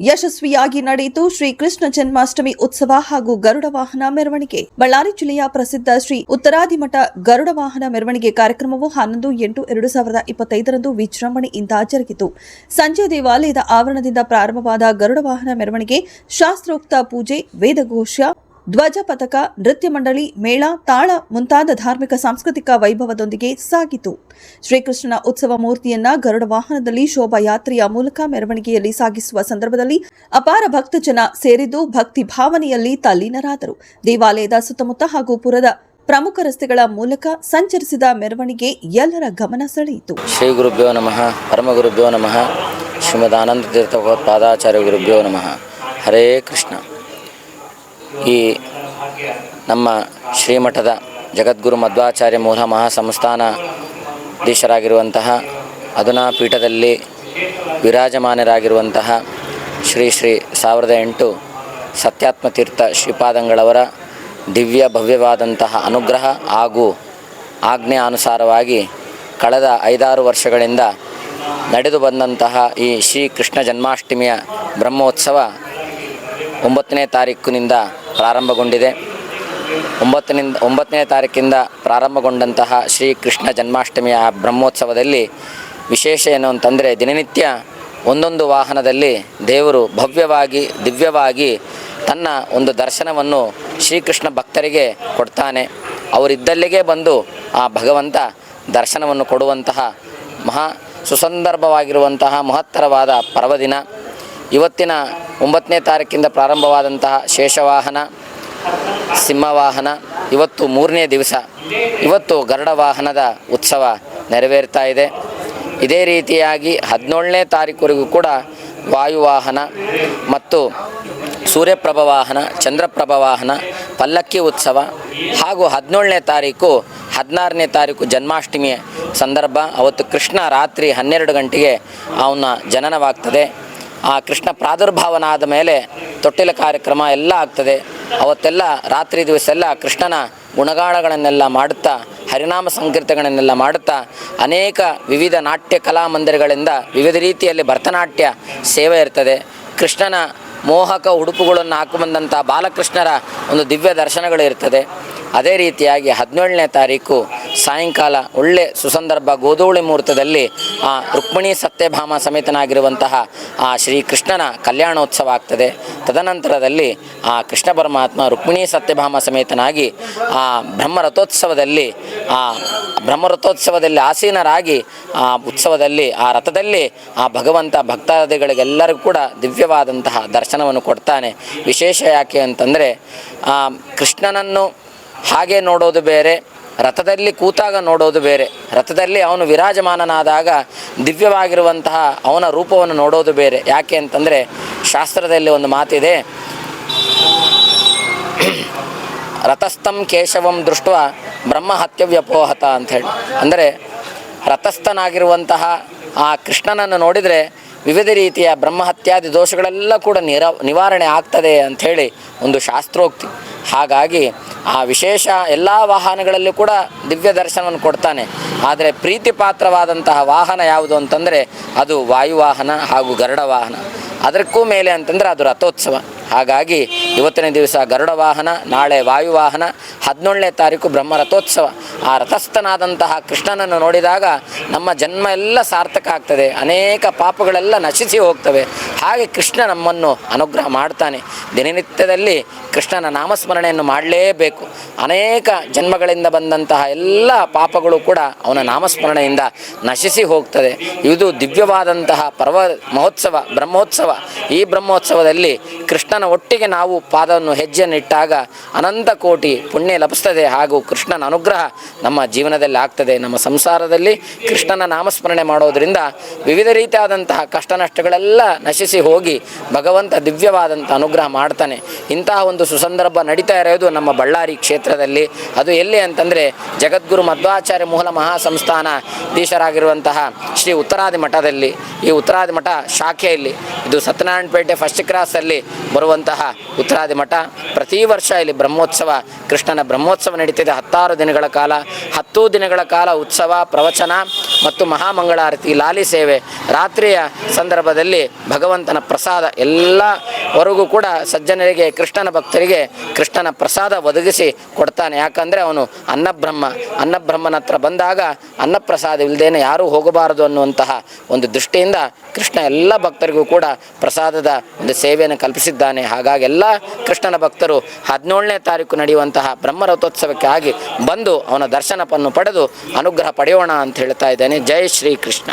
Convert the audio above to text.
ಯಶಸ್ವಿಯಾಗಿ ನಡೆಯಿತು ಶ್ರೀ ಕೃಷ್ಣ ಜನ್ಮಾಷ್ಟಮಿ ಉತ್ಸವ ಹಾಗೂ ಗರುಡ ವಾಹನ ಮೆರವಣಿಗೆ. ಬಳ್ಳಾರಿ ಜಿಲ್ಲೆಯ ಪ್ರಸಿದ್ಧ ಶ್ರೀ ಉತ್ತರಾದಿಮಠ ಗರುಡ ವಾಹನ ಮೆರವಣಿಗೆ ಕಾರ್ಯಕ್ರಮವು ಹನ್ನೊಂದು ಎಂಟು ಎರಡು ಸಾವಿರದ ಇಪ್ಪತ್ತೈದರಂದು ವಿಜೃಂಭಣೆಯಿಂದ ಜರುಗಿತು. ಸಂಜೆ ದೇವಾಲಯದ ಆವರಣದಿಂದ ಪ್ರಾರಂಭವಾದ ಗರುಡ ವಾಹನ ಮೆರವಣಿಗೆ ಶಾಸ್ತ್ರೋಕ್ತ ಪೂಜೆ, ವೇದಘೋಷ ಧ್ವಜ ಪಥಕ, ನೃತ್ಯ ಮಂಡಳಿ, ಮೇಳ, ತಾಳ ಮುಂತಾದ ಧಾರ್ಮಿಕ, ಸಾಂಸ್ಕೃತಿಕ ವೈಭವದೊಂದಿಗೆ ಸಾಗಿತು. ಶ್ರೀಕೃಷ್ಣನ ಉತ್ಸವ ಮೂರ್ತಿಯನ್ನ ಗರುಡ ವಾಹನದಲ್ಲಿ ಶೋಭಾಯಾತ್ರೆಯ ಮೂಲಕ ಮೆರವಣಿಗೆಯಲ್ಲಿ ಸಾಗಿಸುವ ಸಂದರ್ಭದಲ್ಲಿ ಅಪಾರ ಭಕ್ತಜನ ಸೇರಿದ್ದು ಭಕ್ತಿ ಭಾವನೆಯಲ್ಲಿ ತಲ್ಲೀನರಾದರು. ದೇವಾಲಯದ ಸುತ್ತಮುತ್ತ ಹಾಗೂ ಪುರದ ಪ್ರಮುಖ ರಸ್ತೆಗಳ ಮೂಲಕ ಸಂಚರಿಸಿದ ಮೆರವಣಿಗೆ ಎಲ್ಲರ ಗಮನ ಸೆಳೆಯಿತು. ಶ್ರೀ ಗುರುಭ್ಯೋ ನಮಃ, ಪರಮ ಗುರುಭ್ಯೋ ನಮಃ ಶ್ರೀಮದಾನಂದ ತೀರ್ಥ ಪಾದಾಚಾರ್ಯ ಗುರುಭ್ಯೋ ನಮಃ. ಹರೇ ಕೃಷ್ಣ. ಈ ನಮ್ಮ ಶ್ರೀಮಠದ ಜಗದ್ಗುರು ಮಧ್ವಾಚಾರ್ಯ ಮೂಲ ಮಹಾಸಂಸ್ಥಾನಾಧೀಶರಾಗಿರುವಂತಹ ಅಧುನಾ ಪೀಠದಲ್ಲಿ ವಿರಾಜಮಾನರಾಗಿರುವಂತಹ ಶ್ರೀ ಶ್ರೀ ಸಾವಿರದ ಎಂಟು ಸತ್ಯಾತ್ಮತೀರ್ಥ ಶ್ರೀಪಾದಂಗಳವರ ದಿವ್ಯ ಭವ್ಯವಾದಂತಹ ಅನುಗ್ರಹ ಹಾಗೂ ಆಜ್ಞೆ ಅನುಸಾರವಾಗಿ ಕಳೆದ ಐದಾರು ವರ್ಷಗಳಿಂದ ನಡೆದು ಬಂದಂತಹ ಈ ಶ್ರೀ ಕೃಷ್ಣ ಜನ್ಮಾಷ್ಟಮಿಯ ಬ್ರಹ್ಮೋತ್ಸವ ಒಂಬತ್ತನೇ ತಾರೀಕಿನಿಂದ ಪ್ರಾರಂಭಗೊಂಡಿದೆ. ಒಂಬತ್ತನಿಂದ, ಒಂಬತ್ತನೇ ತಾರೀಕಿಂದ ಪ್ರಾರಂಭಗೊಂಡಂತಹ ಶ್ರೀ ಕೃಷ್ಣ ಜನ್ಮಾಷ್ಟಮಿಯ ಬ್ರಹ್ಮೋತ್ಸವದಲ್ಲಿ ವಿಶೇಷ ಏನು ಅಂತಂದರೆ ದಿನನಿತ್ಯ ಒಂದೊಂದು ವಾಹನದಲ್ಲಿ ದೇವರು ಭವ್ಯವಾಗಿ, ದಿವ್ಯವಾಗಿ ತನ್ನ ಒಂದು ದರ್ಶನವನ್ನು ಶ್ರೀಕೃಷ್ಣ ಭಕ್ತರಿಗೆ ಕೊಡ್ತಾನೆ. ಅವರಿದ್ದಲ್ಲಿಗೆ ಬಂದು ಆ ಭಗವಂತ ದರ್ಶನವನ್ನು ಕೊಡುವಂತಹ ಮಹಾ ಸುಸಂದರ್ಭವಾಗಿರುವಂತಹ ಮಹತ್ತರವಾದ ಪರ್ವದಿನ. ಇವತ್ತಿನ ಒಂಬತ್ತನೇ ತಾರೀಕಿಂದ ಪ್ರಾರಂಭವಾದಂತಹ ಶೇಷವಾಹನ, ಸಿಂಹವಾಹನ, ಇವತ್ತು ಮೂರನೇ ದಿವಸ, ಇವತ್ತು ಗರುಡ ವಾಹನದ ಉತ್ಸವ ನೆರವೇರ್ತಾ ಇದೆ. ಇದೇ ರೀತಿಯಾಗಿ ಹದಿನೇಳನೇ ತಾರೀಕುವರೆಗೂ ಕೂಡ ವಾಯುವಾಹನ ಮತ್ತು ಸೂರ್ಯಪ್ರಭ ವಾಹನ, ಚಂದ್ರಪ್ರಭ ವಾಹನ, ಪಲ್ಲಕ್ಕಿ ಉತ್ಸವ ಹಾಗೂ ಹದಿನೇಳನೇ ತಾರೀಕು, ಹದಿನಾರನೇ ತಾರೀಕು ಜನ್ಮಾಷ್ಟಮಿಯ ಸಂದರ್ಭ. ಅವತ್ತು ಕೃಷ್ಣ ರಾತ್ರಿ ಹನ್ನೆರಡು ಗಂಟೆಗೆ ಅವನ ಜನನವಾಗ್ತದೆ. ಆ ಕೃಷ್ಣ ಪ್ರಾದುರ್ಭಾವನಾದ ಮೇಲೆ ತೊಟ್ಟಿಲ ಕಾರ್ಯಕ್ರಮ ಎಲ್ಲ ಆಗ್ತದೆ. ಅವತ್ತೆಲ್ಲ ರಾತ್ರಿ ದಿವಸ ಎಲ್ಲ ಕೃಷ್ಣನ ಗುಣಗಾಣಗಳನ್ನೆಲ್ಲ ಮಾಡುತ್ತಾ, ಹರಿನಾಮ ಸಂಕೀರ್ತಗಳನ್ನೆಲ್ಲ ಮಾಡುತ್ತಾ, ಅನೇಕ ವಿವಿಧ ನಾಟ್ಯ ಕಲಾ ಮಂದಿರಗಳಿಂದ ವಿವಿಧ ರೀತಿಯಲ್ಲಿ ಭರತನಾಟ್ಯ ಸೇವೆ ಇರ್ತದೆ. ಕೃಷ್ಣನ ಮೋಹಕ ಉಡುಪುಗಳನ್ನು ಹಾಕುಬಂದಂಥ ಬಾಲಕೃಷ್ಣರ ಒಂದು ದಿವ್ಯ ದರ್ಶನಗಳು ಇರ್ತದೆ. ಅದೇ ರೀತಿಯಾಗಿ ಹದಿನೇಳನೇ ತಾರೀಕು ಸಾಯಂಕಾಲ ಒಳ್ಳೆ ಸುಸಂದರ್ಭ ಗೋಧೂಳಿ ಮುಹೂರ್ತದಲ್ಲಿ ಆ ರುಕ್ಮಿಣಿ ಸತ್ಯಭಾಮ ಸಮೇತನಾಗಿರುವಂತಹ ಆ ಶ್ರೀ ಕೃಷ್ಣನ ಕಲ್ಯಾಣೋತ್ಸವ ಆಗ್ತದೆ. ತದನಂತರದಲ್ಲಿ ಆ ಕೃಷ್ಣ ಪರಮಾತ್ಮ ರುಕ್ಮಿಣಿ ಸತ್ಯಭಾಮ ಸಮೇತನಾಗಿ ಆ ಬ್ರಹ್ಮರಥೋತ್ಸವದಲ್ಲಿ ಆ ಬ್ರಹ್ಮರಥೋತ್ಸವದಲ್ಲಿ ಆಸೀನರಾಗಿ ಆ ಉತ್ಸವದಲ್ಲಿ ಆ ರಥದಲ್ಲಿ ಆ ಭಗವಂತ ಭಕ್ತಾದಿಗಳಿಗೆಲ್ಲರಿಗೂ ಕೂಡ ದಿವ್ಯವಾದಂತಹ ದರ್ಶನವನ್ನು ಕೊಡ್ತಾನೆ. ವಿಶೇಷ ಯಾಕೆ ಅಂತಂದರೆ ಕೃಷ್ಣನನ್ನು ಹಾಗೆ ನೋಡೋದು ಬೇರೆ ರಥದಲ್ಲಿ ಕೂತಾಗ ನೋಡೋದು ಬೇರೆ. ರಥದಲ್ಲಿ ಅವನು ವಿರಾಜಮಾನನಾದಾಗ ದಿವ್ಯವಾಗಿರುವಂತಹ ಅವನ ರೂಪವನ್ನು ನೋಡೋದು ಬೇರೆ. ಯಾಕೆ ಅಂತಂದರೆ ಶಾಸ್ತ್ರದಲ್ಲಿ ಒಂದು ಮಾತಿದೆ, ರಥಸ್ಥಂ ಕೇಶವಂ ದೃಷ್ಟ ಬ್ರಹ್ಮ ಹತ್ಯವ್ಯಪೋಹತ ಅಂಥೇಳಿ ಅಂದರೆ ರಥಸ್ಥನಾಗಿರುವಂತಹ ಆ ಕೃಷ್ಣನನ್ನು ನೋಡಿದರೆ ವಿವಿಧ ರೀತಿಯ ಬ್ರಹ್ಮಹತ್ಯಾದಿ ದೋಷಗಳೆಲ್ಲ ಕೂಡ ನಿರ, ನಿವಾರಣೆ ಆಗ್ತದೆ ಅಂಥೇಳಿ ಒಂದು ಶಾಸ್ತ್ರೋಕ್ತಿ. ಹಾಗಾಗಿ ಆ ವಿಶೇಷ ಎಲ್ಲ ವಾಹನಗಳಲ್ಲೂ ಕೂಡ ದಿವ್ಯ ದರ್ಶನವನ್ನು ಕೊಡ್ತಾನೆ. ಆದರೆ ಪ್ರೀತಿ ಪಾತ್ರವಾದಂತಹ ವಾಹನ ಯಾವುದು ಅಂತಂದರೆ ಅದು ವಾಯುವಾಹನ ಹಾಗೂ ಗರುಡ ವಾಹನ. ಅದಕ್ಕೂ ಮೇಲೆ ಅಂತಂದರೆ ಅದು ರಥೋತ್ಸವ. ಹಾಗಾಗಿ ಇವತ್ತಿನ ದಿವಸ ಗರುಡ ವಾಹನ, ನಾಳೆ ವಾಯುವಾಹನ ಹದಿನೇಳನೇ ತಾರೀಕು ಬ್ರಹ್ಮ ರಥೋತ್ಸವ. ಆ ರಥಸ್ಥನಾದಂತಹ ಕೃಷ್ಣನನ್ನು ನೋಡಿದಾಗ ನಮ್ಮ ಜನ್ಮ ಎಲ್ಲ ಸಾರ್ಥಕ ಆಗ್ತದೆ. ಅನೇಕ ಪಾಪಗಳೆಲ್ಲ ನಶಿಸಿ ಹೋಗ್ತವೆ. ಹಾಗೆ ಕೃಷ್ಣ ನಮ್ಮನ್ನು ಅನುಗ್ರಹ ಮಾಡ್ತಾನೆ. ದಿನನಿತ್ಯದಲ್ಲಿ ಕೃಷ್ಣನ ನಾಮಸ್ಮರಣೆಯನ್ನು ಮಾಡಲೇಬೇಕು. ಅನೇಕ ಜನ್ಮಗಳಿಂದ ಬಂದಂತಹ ಎಲ್ಲ ಪಾಪಗಳು ಕೂಡ ಅವನ ನಾಮಸ್ಮರಣೆಯಿಂದ ನಶಿಸಿ ಹೋಗ್ತದೆ. ಇದು ದಿವ್ಯವಾದಂತಹ ಪರ್ವ ಮಹೋತ್ಸವ, ಬ್ರಹ್ಮೋತ್ಸವ. ಈ ಬ್ರಹ್ಮೋತ್ಸವದಲ್ಲಿ ಕೃಷ್ಣನ ಒಟ್ಟಿಗೆ ನಾವು ಪಾದವನ್ನು ಹೆಜ್ಜೆಯನ್ನು ಇಟ್ಟಾಗ ಅನಂತ ಕೋಟಿ ಪುಣ್ಯ ಲಭಿಸ್ತದೆ ಹಾಗೂ ಕೃಷ್ಣನ ಅನುಗ್ರಹ ನಮ್ಮ ಜೀವನದಲ್ಲಿ ಆಗ್ತದೆ. ನಮ್ಮ ಸಂಸಾರದಲ್ಲಿ ಕೃಷ್ಣನ ನಾಮಸ್ಮರಣೆ ಮಾಡೋದರಿಂದ ವಿವಿಧ ರೀತಿಯಾದಂತಹ ಕಷ್ಟ ನಷ್ಟಗಳೆಲ್ಲ ನಶಿಸಿ ಹೋಗಿ ಭಗವಂತ ದಿವ್ಯವಾದಂಥ ಅನುಗ್ರಹ ಮಾಡ್ತಾನೆ. ಇಂತಹ ಒಂದು ಸುಸಂದರ್ಭ ನಡೀತಾ ಇರೋದು ನಮ್ಮ ಬಳ್ಳಾರಿ ಕ್ಷೇತ್ರದಲ್ಲಿ. ಅದು ಎಲ್ಲಿ ಅಂತಂದರೆ ಜಗದ್ಗುರು ಮಧ್ವಾಚಾರ್ಯ ಮೂಲ ಮಹಾಸಂಸ್ಥಾನ ಅಧೀಶರಾಗಿರುವಂತಹ ಶ್ರೀ ಉತ್ತರಾದಿ ಮಠದಲ್ಲಿ ಈ ಉತ್ತರಾದಿ ಮಠ ಶಾಖೆಯಲ್ಲಿ. ಇದು ಸತ್ಯನಾರಾಯಣಪೇಟೆ ಫಸ್ಟ್ ಕ್ರಾಸಲ್ಲಿ ಬರುವಂತಹ ಉತ್ತರಾದಿ ಮಠ. ಪ್ರತಿ ವರ್ಷ ಇಲ್ಲಿ ಬ್ರಹ್ಮೋತ್ಸವ, ಕೃಷ್ಣನ ಬ್ರಹ್ಮೋತ್ಸವ ನಡೀತಿದೆ. ಹತ್ತಾರು ದಿನಗಳ ಕಾಲ, ಹತ್ತು ದಿನಗಳ ಕಾಲ ಉತ್ಸವ, ಪ್ರವಚನ ಮತ್ತು ಮಹಾಮಂಗಳಾರತಿ, ಲಾಲಿ ಸೇವೆ. ರಾತ್ರಿಯ ಸಂದರ್ಭದಲ್ಲಿ ಭಗವಂತನ ಪ್ರಸಾದ ಎಲ್ಲವರೆಗೂ ಕೂಡ ಸಜ್ಜನರಿಗೆ, ಕೃಷ್ಣನ ಭಕ್ತರಿಗೆ ಕೃಷ್ಣನ ಪ್ರಸಾದ ಒದಗಿಸಿ ಕೊಡ್ತಾನೆ. ಯಾಕಂದರೆ ಅವನು ಅನ್ನಬ್ರಹ್ಮ. ಅನ್ನಬ್ರಹ್ಮನ ಹತ್ರ ಬಂದಾಗ ಅನ್ನಪ್ರಸಾದ ಇಲ್ಲದೇನೆ ಯಾರೂ ಹೋಗಬಾರದು ಅನ್ನುವಂತಹ ಒಂದು ದೃಷ್ಟಿಯಿಂದ ಕೃಷ್ಣ ಎಲ್ಲ ಭಕ್ತರಿಗೂ ಕೂಡ ಪ್ರಸಾದದ ಒಂದು ಸೇವೆಯನ್ನು ಕಲ್ಪಿಸಿದ್ದಾನೆ ಹಾಗಾಗಿ ಎಲ್ಲ ಕೃಷ್ಣನ ಭಕ್ತರು ಹದಿನೇಳನೇ ತಾರೀಕು ನಡೆಯುವಂತಹ ಬ್ರಹ್ಮರಥೋತ್ಸವಕ್ಕೆ ಆಗಿ ಬಂದು ಅವನ ದರ್ಶನವನ್ನು ಪಡೆದು ಅನುಗ್ರಹ ಪಡೆಯೋಣ ಅಂತ ಹೇಳ್ತಾ ಇದ್ದೇನೆ. ಜೈ ಶ್ರೀ ಕೃಷ್ಣ